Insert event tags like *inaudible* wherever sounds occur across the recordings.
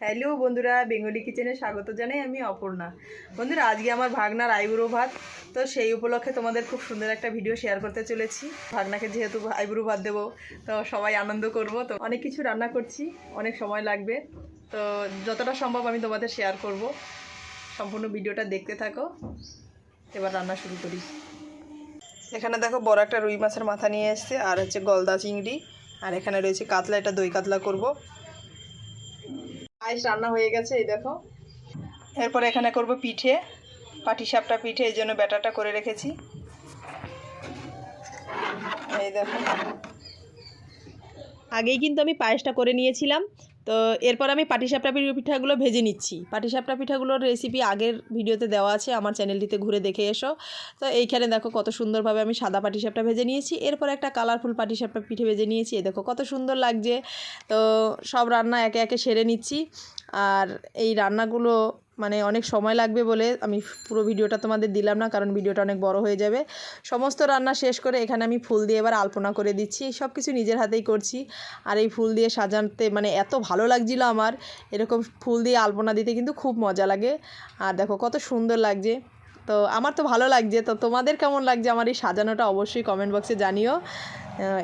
Hello বন্ধুরা, Bengali কিচেনে স্বাগত জানাই আমি অপর্ণা। বন্ধুরা, আজকে আমার ভাগনার আইবুড়ো ভাত। তো সেই উপলক্ষে তোমাদের খুব সুন্দর একটা ভিডিও শেয়ার করতে চলেছি। ভাগনাকে যেহেতু আইবুড়ো ভাত দেবো, তো সবাই আনন্দ করব। তো অনেক কিছু রান্না করছি, অনেক সময় লাগবে। তো যতটা সম্ভব আমি তোমাদের শেয়ার করব। সম্পূর্ণ ভিডিওটা দেখতে থাকো। এবার রান্না শুরু করি। এখানে দেখো বড় একটা রুই মাছের মাথা নিয়ে এসছে, আর হচ্ছে গলদা চিংড়ি। আর এখানে রয়েছে কাতলা, এটা দই কাতলা করব। পায়েস রান্না হয়ে গেছে, এই দেখো। এরপর এখানে করব পিঠে, পাটিসাপটা পিঠে, এই জন্য ব্যাটারটা করে রেখেছি। এই দেখো। আগেই কিন্তু আমি পায়েসটা করে নিয়েছিলাম। তো এরপর আমি পাটিসাপটা পিঠাগুলো ভেজে নিচ্ছি। পাটিসাপটা পিঠাগুলোর রেসিপি আগের ভিডিওতে দেওয়া আছে, আমার চ্যানেলটিতে ঘুরে দেখে এসো। তো এইখানে দেখো কত সুন্দরভাবে আমি সাদা পাটিসাপটা ভেজে নিয়েছি, এরপর একটা কালারফুল পাটিসাপটা পিঠে ভেজে নিয়েছি। এ দেখো কত সুন্দর লাগছে। তো সব রান্না একে একে সেরে নিচ্ছি। আর এই রান্নাগুলো মানে অনেক সময় লাগবে বলে আমি পুরো ভিডিওটা তোমাদের দিলাম না, কারণ ভিডিওটা অনেক বড় হয়ে যাবে। সমস্ত রান্না শেষ করে এখানে আমি ফুল দিয়ে এবার আলপনা করে দিচ্ছি। এই সব কিছু নিজের হাতেই করছি। আর এই ফুল দিয়ে সাজাতে মানে এত ভালো লাগছিল আমার, এরকম ফুল দিয়ে আলপনা দিতে কিন্তু খুব মজা লাগে। আর দেখো কত সুন্দর লাগছে। তো আমার তো ভালো লাগছে। তো তোমাদের কেমন লাগছে আমার এই সাজানোটা অবশ্যই কমেন্ট বক্সে জানিও।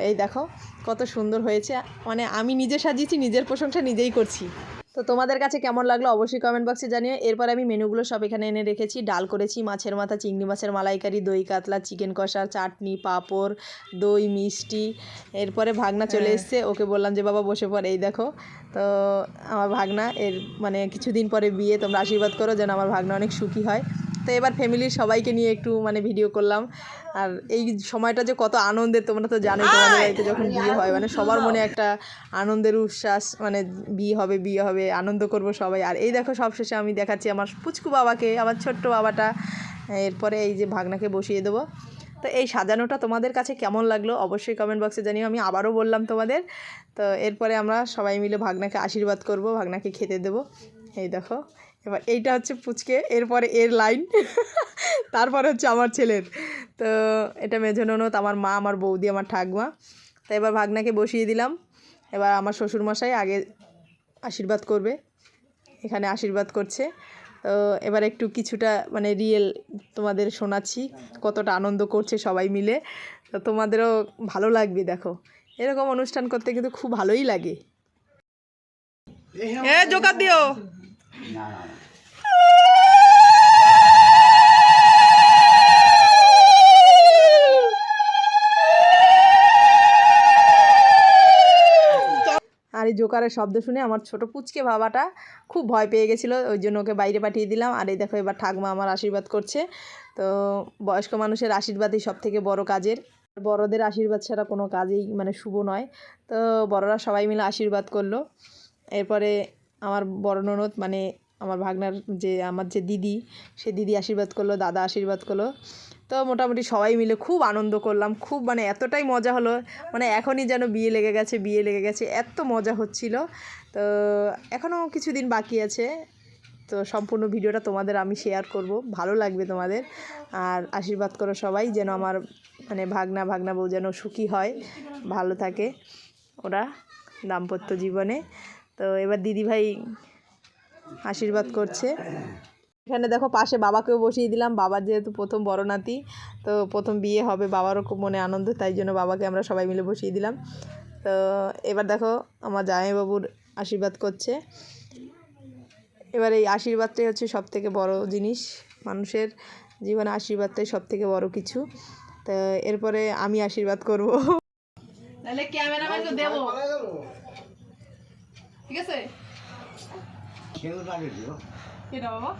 এই দেখো কত সুন্দর হয়েছে। মানে আমি নিজে সাজিয়েছি, নিজের প্রশংসা নিজেই করছি। তো তোমাদের কাছে কেমন লাগল অবশ্যই কমেন্ট বক্সে জানিও। এরপর আমি মেনুগুলো সব এখানে এনে রেখেছি। ডাল করেছি মাছের মাথা চিংড়ি মাছের মালাইকারি দই কাতলা চিকেন কষা চাটনি পাঁপড় দই মিষ্টি। এরপরে ভাগনা চলে এসছে। ওকে বললাম যে বাবা বসে পড়ে এই দেখো। তো আমার ভাগনা এর মানে কিছুদিন পরে বিয়ে তোমরা আশীর্বাদ করো যেন আমার ভাগনা অনেক সুখী হয়। তো এবার ফ্যামিলির সবাইকে নিয়ে একটু মানে ভিডিও করলাম। আর এই সময়টা যে কত আনন্দের তোমরা তো জানোই তোমাদের বাড়িতে যখন বিয়ে হয় মানে সবার মনে একটা আনন্দের উচ্ছ্বাস মানে বিয়ে হবে বিয়ে হবে আনন্দ করব সবাই। আর এই দেখো সবশেষে আমি দেখাচ্ছি আমার পুচকু বাবাকে আমার ছোট্ট বাবাটা। এরপরে এই যে ভাগনাকে বসিয়ে দেবো। তো এই সাজানোটা তোমাদের কাছে কেমন লাগল অবশ্যই কমেন্ট বক্সে জানিও আমি আবারও বললাম তোমাদের। তো এরপরে আমরা সবাই মিলে ভাগনাকে আশীর্বাদ করব ভাগনাকে খেতে দেবো। এই দেখো এবার এইটা হচ্ছে পুচকে, এরপরে এর লাইন, *laughs* তারপরে হচ্ছে আমার ছেলের। তো এটা মেঝো ননদ, আমার মা, আমার বৌদি, আমার ঠাকমা। তো এবার ভাগনাকে বসিয়ে দিলাম। এবার আমার শ্বশুরমশাই আগে আশীর্বাদ করবে, এখানে আশীর্বাদ করছে। তো এবার একটু কিছুটা মানে রিয়েল তোমাদের শোনাচ্ছি, কতটা আনন্দ করছে সবাই মিলে। তো তোমাদেরও ভালো লাগবে, দেখো। এরকম অনুষ্ঠান করতে কিন্তু খুব ভালোই লাগে। হ্যাঁ জোকার দিও। আর এই জোকারের শব্দ শুনে আমার ছোট পুচকে বাবাটা খুব ভয় পেয়ে গেছিল, ওই জন্য ওকে বাইরে পাঠিয়ে দিলাম। আর এই দেখো, এবার ঠাকমা আমার আশীর্বাদ করছে। তো বয়স্ক মানুষের আশীর্বাদই সব থেকে বড় কাজের। বড়দের আশীর্বাদ ছাড়া কোনো কাজেই মানে শুভ নয়। তো বড়রা সবাই মিলে আশীর্বাদ করল। এরপরে আমার বড় ননদ মানে আমার ভাগনার যে, আমার যে দিদি, সে দিদি আশীর্বাদ করল, দাদা আশীর্বাদ করল। তো মোটামুটি সবাই মিলে খুব আনন্দ করলাম, খুব মানে এতটাই মজা হলো মানে এখনই যেন বিয়ে লেগে গেছে, বিয়ে লেগে গেছে, এত মজা হচ্ছিল। তো এখনও কিছুদিন বাকি আছে, তো সম্পূর্ণ ভিডিওটা তোমাদের আমি শেয়ার করব, ভালো লাগবে তোমাদের। আর আশীর্বাদ করো সবাই, যেন আমার মানে ভাগনা ভাগনা বউ যেন সুখী হয়, ভালো থাকে ওরা দাম্পত্য জীবনে। তো এবার দিদিভাই আশীর্বাদ করছে। এখানে দেখো পাশে বাবাকেও বসিয়ে দিলাম। বাবার যেহেতু প্রথম বড় নাতি তো প্রথম বিয়ে হবে, বাবারও খুব মনে আনন্দ, তাই জন্য বাবাকে আমরা সবাই মিলে বসিয়ে দিলাম। তো এবার দেখো আমার জামাইবাবুর আশীর্বাদ করছে। এবার এই আশীর্বাদটাই হচ্ছে সব থেকে বড় জিনিস মানুষের জীবনে, আশীর্বাদটাই সব থেকে বড় কিছু। তো এরপরে আমি আশীর্বাদ করব। তাহলে দেবো। ঠিক আছে? কেটা বাবা।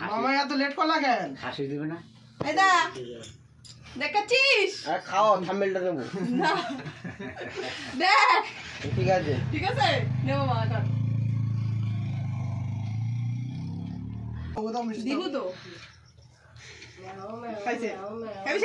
মামা এত লেট করলা কেন? হাসি দিবে না। এই দা। দেখাচ্ছিস? খাও থাম্বেলটা দেবো। দেখ। ঠিক আছে। ঠিক আছে? নেব মা কর ও তো মিষ্টি দিবু তো। খাইছে। খাবি